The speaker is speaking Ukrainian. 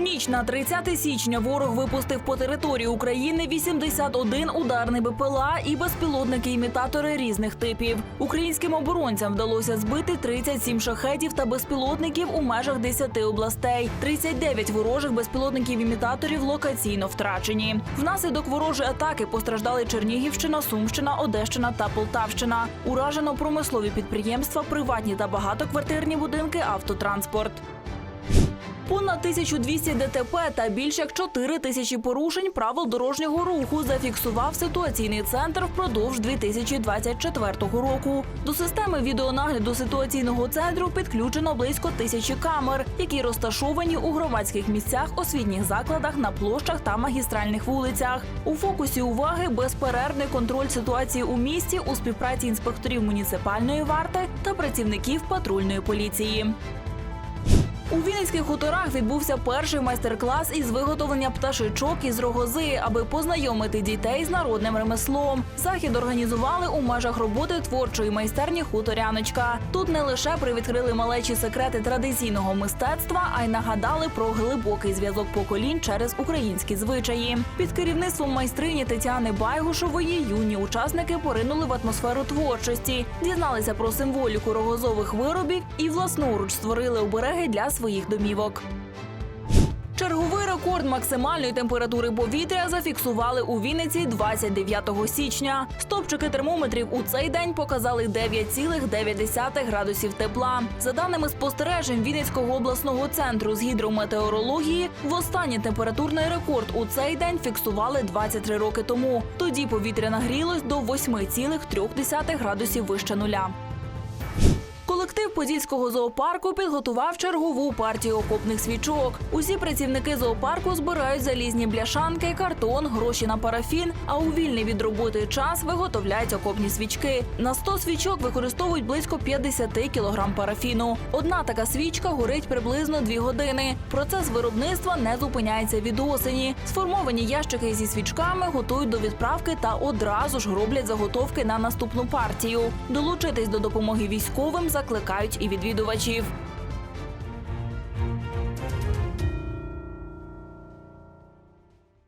Ніч на 30 січня ворог випустив по території України 81 ударний БПЛА і безпілотники-імітатори різних типів. Українським оборонцям вдалося збити 37 шахетів та безпілотників у межах 10 областей. 39 ворожих безпілотників-імітаторів локаційно втрачені. Внаслідок ворожої атаки постраждали Чернігівщина, Сумщина, Одещина та Полтавщина. Уражено промислові підприємства, приватні та багатоквартирні будинки, автотранспорт. Понад 1200 ДТП та більш як 4 тисячі порушень правил дорожнього руху зафіксував ситуаційний центр впродовж 2024 року. До системи відеонагляду ситуаційного центру підключено близько тисячі камер, які розташовані у громадських місцях, освітніх закладах, на площах та магістральних вулицях. У фокусі уваги безперервний контроль ситуації у місті у співпраці інспекторів муніципальної варти та працівників патрульної поліції. У Вінницьких хуторах відбувся перший майстер-клас із виготовлення пташичок із рогози, аби познайомити дітей з народним ремеслом. Захід організували у межах роботи творчої майстерні хуторяночка. Тут не лише привідкрили малечі секрети традиційного мистецтва, а й нагадали про глибокий зв'язок поколінь через українські звичаї. Під керівництвом майстрині Тетяни Байгушової юні учасники поринули в атмосферу творчості, дізналися про символіку рогозових виробів і власноруч створили обереги для своїх домівок. Черговий рекорд максимальної температури повітря зафіксували у Вінниці 29 січня. Стопчики термометрів у цей день показали 9,9 градусів тепла. За даними спостережень Вінницького обласного центру з гідрометеорології, востаннє температурний рекорд у цей день фіксували 23 роки тому. Тоді повітря нагрілось до 8,3 градусів вище нуля. Колектив Подільського зоопарку підготував чергову партію окопних свічок. Усі працівники зоопарку збирають залізні бляшанки, картон, гроші на парафін. А у вільний від роботи час виготовляють окопні свічки. На 100 свічок використовують близько 50 кілограм парафіну. Одна така свічка горить приблизно 2 години. Процес виробництва не зупиняється від осені. Сформовані ящики зі свічками готують до відправки та одразу ж роблять заготовки на наступну партію. Долучитись до допомоги військовим закликають і відвідувачів.